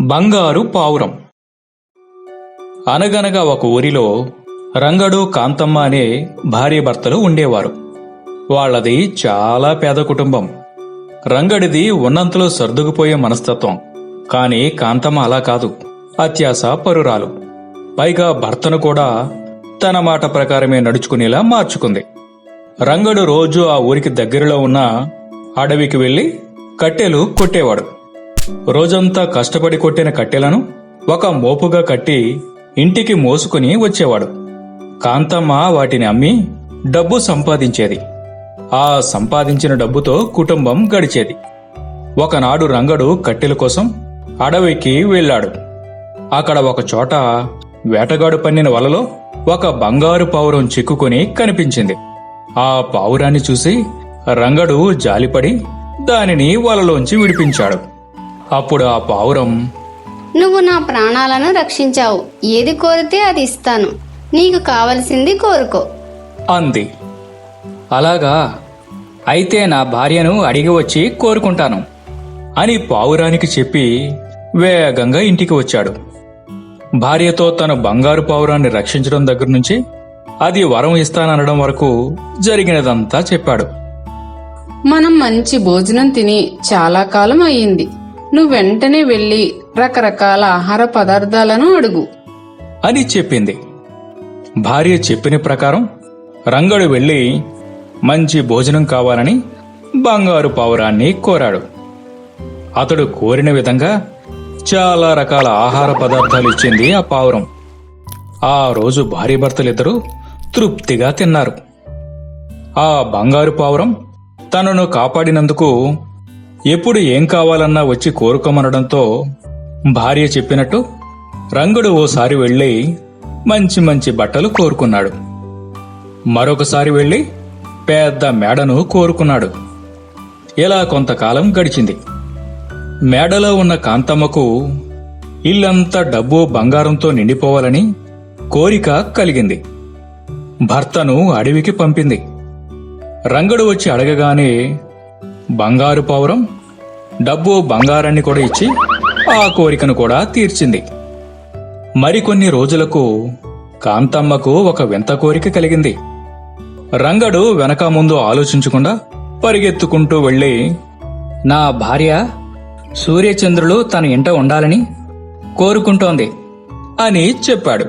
బంగారు పావురం. అనగనగా ఒక ఊరిలో రంగడు కాంతమ్మ అనే భార్యాభర్తలు ఉండేవారు. వాళ్ళది చాలా పేద కుటుంబం. రంగడిది ఉన్నంతలో సర్దుకుపోయే మనస్తత్వం. కాని కాంతమ్మ అలా కాదు. అత్యాస పరురాలు. పైగా భర్తను కూడా తన మాట ప్రకారమే నడుచుకునేలా మార్చుకుంది. రంగడు రోజు ఆ ఊరికి దగ్గరలో ఉన్న అడవికి వెళ్ళి కట్టెలు కొట్టేవాడు. రోజంతా కష్టపడి కొట్టిన కట్టెలను ఒక మోపుగా కట్టి ఇంటికి మోసుకుని వచ్చేవాడు. కాంతమ్మ వాటిని అమ్మి డబ్బు సంపాదించేది. ఆ సంపాదించిన డబ్బుతో కుటుంబం గడిచేది. ఒకనాడు రంగడు కట్టెల కోసం అడవికి వెళ్ళాడు. అక్కడ ఒక చోట వేటగాడు పన్నిన వలలో ఒక బంగారు పావురం చిక్కుకొని కనిపించింది. ఆ పావురాన్ని చూసి రంగడు జాలిపడి దానిని వలలోంచి విడిపించాడు. అప్పుడు ఆ పావురం నువ్వు నా ప్రాణాలను రక్షించావు. ఏది కోరితే అది ఇస్తాను. నీకు కావలసింది కోరుకో. అంది. అలాగా. అయితే నా భార్యను అడిగి వచ్చి కోరుకుంటాను. అని పావురానికి చెప్పి వేగంగా ఇంటికి వచ్చాడు. భార్యతో తన బంగారు పావురాన్ని రక్షించడం దగ్గర నుంచి అది వరం ఇస్తాననడం వరకు జరిగినదంతా చెప్పాడు. మనం మంచి భోజనం తిని చాలా కాలం అయ్యింది. నువ్వు వెంటనే వెళ్ళి రకరకాల ఆహార పదార్థాలను అడుగు. అని చెప్పింది. భార్య చెప్పిన ప్రకారం రంగడు వెళ్ళి మంచి భోజనం కావాలని బంగారు పావురాన్ని కోరాడు. అతడు కోరిన విధంగా చాలా రకాల ఆహార పదార్థాలు ఇచ్చింది ఆ పావురం. ఆ రోజు భార్యభర్తలిద్దరూ తృప్తిగా తిన్నారు. ఆ బంగారు పావురం తనను కాపాడినందుకు ఎప్పుడు ఏం కావాలన్నా వచ్చి కోరుకోమనడంతో భార్య చెప్పినట్టు రంగుడు ఓసారి వెళ్ళి మంచి మంచి బట్టలు కోరుకున్నాడు. మరొకసారి వెళ్ళి పెద్ద మేడను కోరుకున్నాడు. ఇలా కొంతకాలం గడిచింది. మేడలో ఉన్న కాంతమ్మకు ఇల్లంతా డబ్బు బంగారంతో నిండిపోవాలని కోరిక కలిగింది. భర్తను అడవికి పంపింది. రంగడు వచ్చి అడగగానే బంగారు పావురం డబ్బు బంగారాన్ని కూడా ఇచ్చి ఆ కోరికను కూడా తీర్చింది. మరికొన్ని రోజులకు కాంతమ్మకు ఒక వింత కోరిక కలిగింది. రంగడు వెనక ముందు ఆలోచించకుండా పరిగెత్తుకుంటూ వెళ్ళి నా భార్య సూర్యచంద్రులు తన ఇంట ఉండాలని కోరుకుంటోంది అని చెప్పాడు.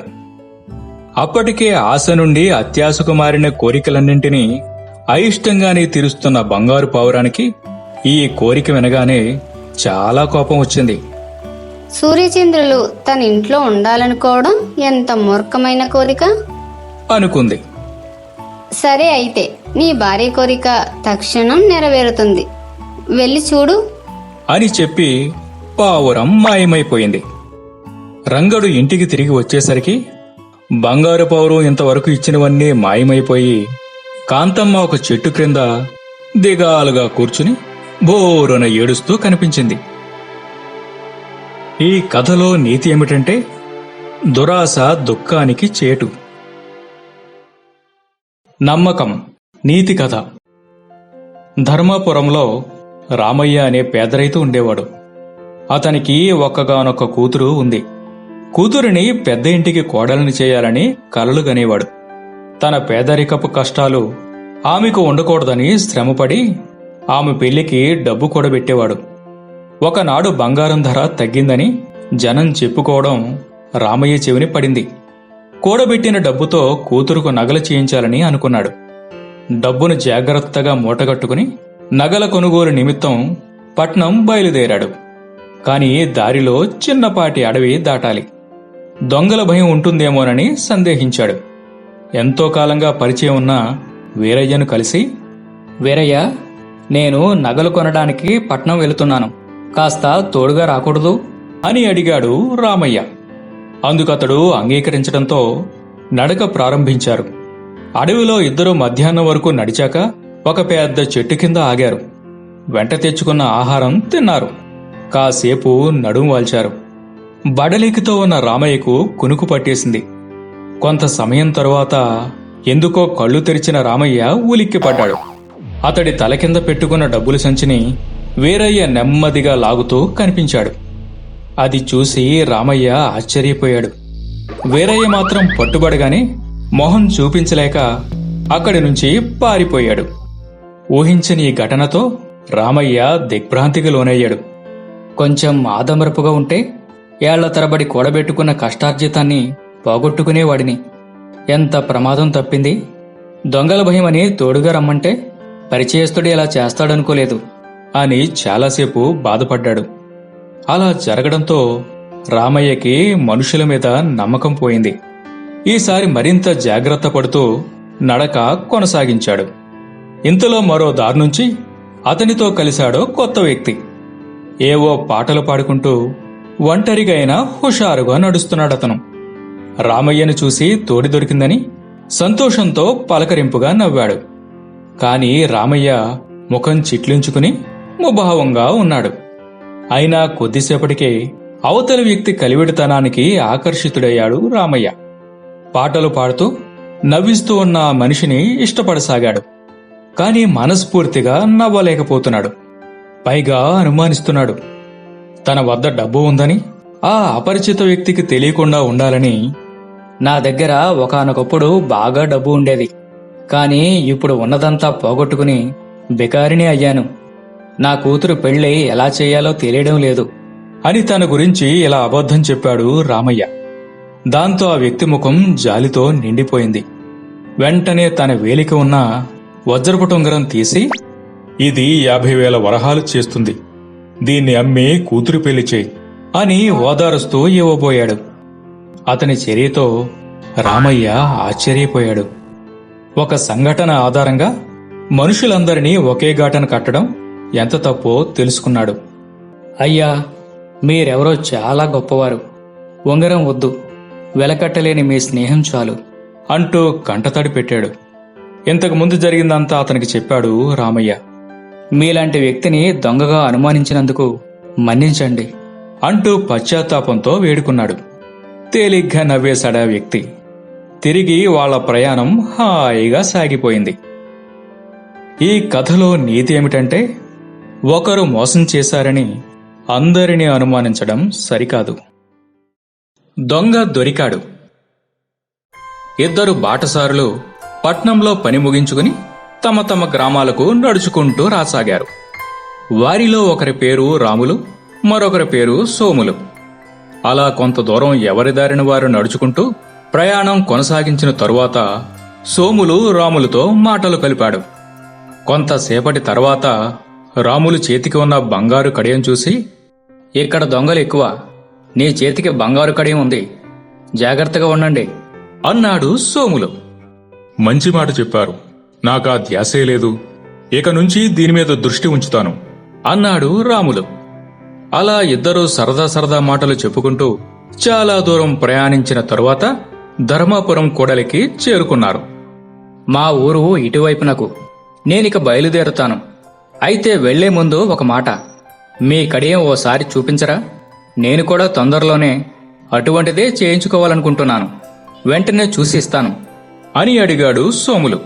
అప్పటికే ఆశ నుండి అత్యాశకు మారిన కోరికలన్నింటినీ అయిష్టంగానే తీరుస్తున్న బంగారు పావురానికి ఈ కోరిక వినగానే చాలా కోపం వచ్చింది. సూర్యచంద్రులు తన ఇంట్లో ఉండాలనుకోవడం ఎంత మూర్ఖమైన కోరిక? అనుకుంది. సరే అయితే నీ భార్య కోరిక తక్షణం నెరవేరుతుంది. వెళ్ళి చూడు. అని చెప్పి పావురం మాయమైపోయింది. రంగడు ఇంటికి తిరిగి వచ్చేసరికి బంగారు పావురం ఇంతవరకు ఇచ్చినవన్నీ మాయమైపోయి కాంతమ్మ ఒక చెట్టు క్రింద దిగాలుగా కూర్చుని బోరున ఏడుస్తూ కనిపించింది. ఈ కథలో నీతి ఏమిటంటే దురాశ దుఃఖానికి చేటు. నమ్మకం నీతి కథ. ధర్మాపురంలో రామయ్య అనే పేదరైతు ఉండేవాడు. అతనికి ఒక్కగానొక్క కూతురు ఉంది. కూతురిని పెద్ద ఇంటికి కోడలిని చేయాలని కలలు గనేవాడు. తన పేదరికపు కష్టాలు ఆమెకు ఉండకూడదని శ్రమపడి ఆమె పెళ్ళికి డబ్బు కూడబెట్టేవాడు. ఒకనాడు బంగారం ధర తగ్గిందని జనం చెప్పుకోవడం రామయ్య చెవిని పడింది. కూడబెట్టిన డబ్బుతో కూతురుకు నగలు చేయించాలని అనుకున్నాడు. డబ్బును జాగ్రత్తగా మూటగట్టుకుని నగల కొనుగోలు నిమిత్తం పట్నం బయలుదేరాడు. కాని దారిలో చిన్నపాటి అడవి దాటాలి. దొంగల భయం ఉంటుందేమోనని సందేహించాడు. ఎంతో కాలంగా పరిచయం ఉన్న వీరయ్యను కలిసి వీరయ్య నేను నగలు కొనడానికి పట్నం వెళుతున్నాను. కాస్త తోడుగా రాకూడదు అని అడిగాడు రామయ్య. అందుకతడు అంగీకరించడంతో నడక ప్రారంభించారు. అడవిలో ఇద్దరు మధ్యాహ్నం వరకు నడిచాక ఒక పెద్ద చెట్టు కింద ఆగారు. వెంట తెచ్చుకున్న ఆహారం తిన్నారు. కాసేపు నడుము వాల్చారు. బడలికితో ఉన్న రామయ్యకు కునుకు పట్టేసింది. కొంత సమయం తరువాత ఎందుకో కళ్ళు తెరిచిన రామయ్య ఉలిక్కిపడ్డాడు. అతడి తల కింద పెట్టుకున్న డబ్బుల సంచిని వీరయ్య నెమ్మదిగా లాగుతూ కనిపించాడు. అది చూసి రామయ్య ఆశ్చర్యపోయాడు. వీరయ్య మాత్రం పట్టుబడగానే మొహం చూపించలేక అక్కడి నుంచి పారిపోయాడు. ఊహించని ఈ ఘటనతో రామయ్య దిగ్భ్రాంతికి లోనయ్యాడు. కొంచెం ఆదమరపుగా ఉంటే ఏళ్ళ తరబడి కూడబెట్టుకున్న కష్టార్జితాన్ని పోగొట్టుకునేవాడిని ఎంత ప్రమాదం తప్పింది? దొంగల భయమని తోడుగా రమ్మంటే పరిచయస్తుడు ఇలా చేస్తాడనుకోలేదు. అని చాలాసేపు బాధపడ్డాడు. అలా జరగడంతో రామయ్యకి మనుషుల మీద నమ్మకం పోయింది. ఈసారి మరింత జాగ్రత్త పడుతూ నడక కొనసాగించాడు. ఇంతలో మరో దారి నుంచి అతనితో కలిశాడో కొత్త వ్యక్తి. ఏవో పాటలు పాడుకుంటూ ఒంటరిగా అయినా హుషారుగా నడుస్తున్నాడతను. రామయ్యను చూసి తోడి దొరికిందని సంతోషంతో పలకరింపుగా నవ్వాడు. కాని రామయ్య ముఖం చిట్లించుకుని ముభావంగా ఉన్నాడు. అయినా కొద్దిసేపటికే అవతలి వ్యక్తి కలివిడితనానికి ఆకర్షితుడయ్యాడు రామయ్య. పాటలు పాడుతూ నవ్విస్తూ ఉన్న ఆ మనిషిని ఇష్టపడసాగాడు. కాని మనస్ఫూర్తిగా నవ్వలేకపోతున్నాడు. పైగా అనుమానిస్తున్నాడు. తన వద్ద డబ్బు ఉందని ఆ అపరిచిత వ్యక్తికి తెలియకుండా ఉండాలని నా దగ్గర ఒకానొకప్పుడు బాగా డబ్బు ఉండేది. కానీ ఇప్పుడు ఉన్నదంతా పోగొట్టుకుని బికారిని అయ్యాను. నా కూతురు పెళ్ళి ఎలా చేయాలో తెలియడం లేదు. అని తన గురించి ఇలా అబద్ధం చెప్పాడు రామయ్య. దాంతో ఆ వ్యక్తి ముఖం జాలితో నిండిపోయింది. వెంటనే తన వేలిక ఉన్న వజ్రపు టొంగరం తీసి ఇది యాభై వేల వరహాలు చేస్తుంది. దీన్ని అమ్మి కూతురు పెళ్ళి చేయి అని ఓదారుస్తూ ఇవ్వబోయాడు అతని చర్యతో రామయ్య ఆశ్చర్యపోయాడు. ఒక సంఘటన ఆధారంగా మనుషులందరినీ ఒకే ఘాటన కట్టడం ఎంత తప్పో తెలుసుకున్నాడు. అయ్యా మీరెవరో చాలా గొప్పవారు. ఉంగరం వద్దు వెలకట్టలేని మీ స్నేహం చాలు అంటూ కంటతడి పెట్టాడు. ఇంతకు ముందు జరిగిందంతా అతనికి చెప్పాడు రామయ్య. మీలాంటి వ్యక్తిని దొంగగా అనుమానించినందుకు మన్నించండి అంటూ పశ్చాత్తాపంతో వేడుకున్నాడు. తేలిగ్గా నవ్వేశాడా వ్యక్తి. తిరిగి వాళ్ళ ప్రయాణం హాయిగా సాగిపోయింది. ఈ కథలో నీతి ఏమిటంటే ఒకరు మోసం చేశారని అందరినీ అనుమానించడం సరికాదు. దొంగ దొరికాడు. ఇద్దరు బాటసారులు పట్నంలో పని ముగించుకుని తమ తమ గ్రామాలకు నడుచుకుంటూ రాసాగారు. వారిలో ఒకరి పేరు రాములు మరొకరి పేరు సోములు. అలా కొంత దూరం ఎవరి దారిన వారు నడుచుకుంటూ ప్రయాణం కొనసాగించిన తరువాత సోములు రాములతో మాటలు కలిపాడు. కొంతసేపటి తర్వాత రాములు చేతికి ఉన్న బంగారు కడియం చూసి ఇక్కడ దొంగలు ఎక్కువ. నీ చేతికి బంగారు కడియం ఉంది. జాగ్రత్తగా ఉండండి అన్నాడు సోములు. మంచి మాట చెప్పారు. నాకా ధ్యాసే లేదు. ఇక నుంచి దీని మీద దృష్టి ఉంచుతాను అన్నాడు రాములు. అలా ఇద్దరూ సరదా సరదా మాటలు చెప్పుకుంటూ చాలా దూరం ప్రయాణించిన తరువాత ధర్మాపురం కూడలికి చేరుకున్నారు. మా ఊరు ఇటువైపునకు. నేనిక బయలుదేరుతాను. అయితే వెళ్ళే ముందు ఒక మాట. మీ కడియం ఓసారి చూపించరా? నేను కూడా తొందరలోనే అటువంటిదే చేయించుకోవాలనుకుంటున్నాను. వెంటనే చూసి ఇస్తాను అని అడిగాడు సోములు.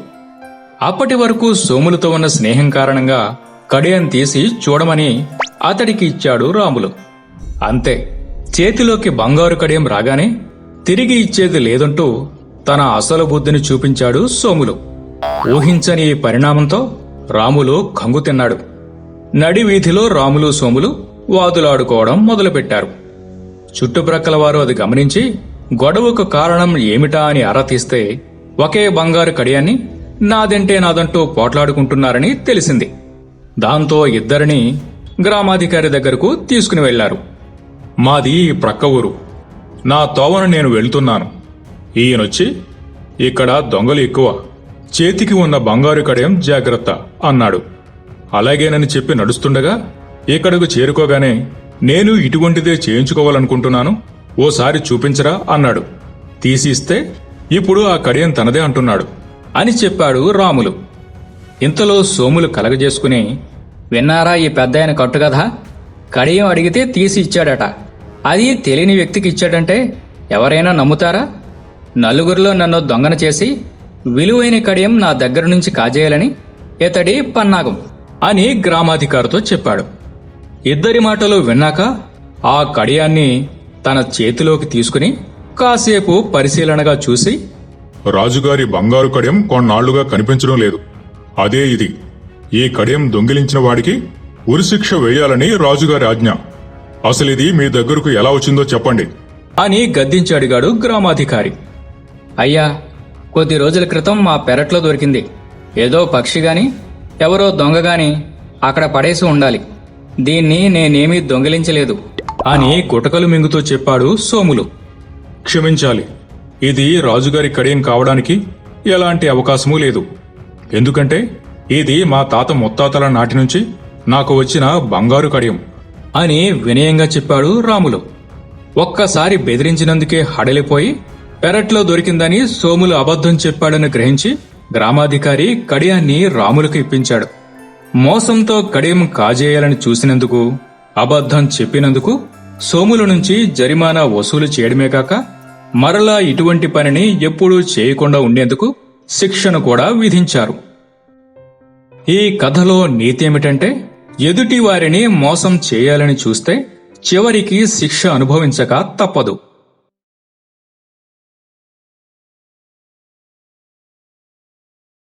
అప్పటి వరకు సోములతో ఉన్న స్నేహం కారణంగా కడియం తీసి చూడమని అతడికి ఇచ్చాడు రాములు. అంతే చేతిలోకి బంగారు కడియం రాగానే తిరిగి ఇచ్చేది లేదంటూ తన అసలు బుద్ధిని చూపించాడు సోములు. ఊహించని ఈ పరిణామంతో రాములు కంగు తిన్నాడు. నడి వీధిలో రాములు సోములు వాదులాడుకోవడం మొదలుపెట్టారు. చుట్టుప్రక్కల వారు అది గమనించి గొడవకు కారణం ఏమిటా అని ఆరా తీస్తే ఒకే బంగారు కడియాన్ని నాదంటే నాదంటూ పోట్లాడుకుంటున్నారని తెలిసింది. దాంతో ఇద్దరిని గ్రామాధికారి దగ్గరకు తీసుకుని వెళ్ళారు మాది ప్రక్క ఊరు. నా తోవన నేను వెళ్తున్నాను. ఈయనొచ్చి ఇక్కడ దొంగలు ఎక్కువ. చేతికి ఉన్న బంగారు కడయం జాగ్రత్త అన్నాడు. అలాగేనని చెప్పి నడుస్తుండగా ఇక్కడకు చేరుకోగానే నేను ఇటువంటిదే చేయించుకోవాలనుకుంటున్నాను. ఓసారి చూపించరా అన్నాడు. తీసిస్తే ఇప్పుడు ఆ కడియం తనదే అంటున్నాడు అని చెప్పాడు రాములు. ఇంతలో సోములు కలగజేసుకుని విన్నారా ఈ పెద్ద ఆయన కట్టుకథ? కడియం అడిగితే తీసి ఇచ్చాడట. అది తెలియని వ్యక్తికి ఇచ్చాడంటే ఎవరైనా నమ్ముతారా? నలుగురిలో నన్ను దొంగన చేసి విలువైన కడియం నా దగ్గర నుంచి కాజేయాలని ఇతడి పన్నాగం అని గ్రామాధికారితో చెప్పాడు. ఇద్దరి మాటలు విన్నాక ఆ కడియాన్ని తన చేతిలోకి తీసుకుని కాసేపు పరిశీలనగా చూసి రాజుగారి బంగారు కడియం కొన్నాళ్ళుగా కనిపించడం లేదు. అదే ఇది. ఈ కడియం దొంగిలించిన వాడికి ఉరిశిక్ష వేయాలని రాజుగారి ఆజ్ఞ. అసలు ఇది మీ దగ్గరకు ఎలా వచ్చిందో చెప్పండి. అని గద్దించి అడిగాడు గ్రామాధికారి. అయ్యా కొద్ది రోజుల క్రితం మా పెరట్లో దొరికింది. ఏదో పక్షి గాని ఎవరో దొంగ గాని అక్కడ పడేసి ఉండాలి. దీన్ని నేనేమీ దొంగిలించలేదు. అని గుటకలు మింగుతూ చెప్పాడు సోములు. క్షమించాలి. ఇది రాజుగారి కడియం కావడానికి ఎలాంటి అవకాశమూ లేదు. ఎందుకంటే ఇది మా తాత ముత్తాతల నాటి నుంచి? నాకు వచ్చిన బంగారు కడియం అని వినయంగా చెప్పాడు రాములు. ఒక్కసారి బెదిరించినందుకే హడలిపోయి పెరట్లో దొరికిందని సోములు అబద్ధం చెప్పాడని గ్రహించి గ్రామాధికారి కడియాన్ని రాములకు ఇప్పించాడు. మోసంతో కడియం కాజేయాలని చూసినందుకు అబద్ధం చెప్పినందుకు సోముల నుంచి జరిమానా వసూలు చేయడమే కాక మరలా ఇటువంటి పనిని ఎప్పుడూ చేయకుండా ఉండేందుకు శిక్షను కూడా విధించారు. ఈ కథలో నీతి ఏమిటంటే ఎదుటి వారిని మోసం చేయాలని చూస్తే చివరికి శిక్ష అనుభవించక తప్పదు.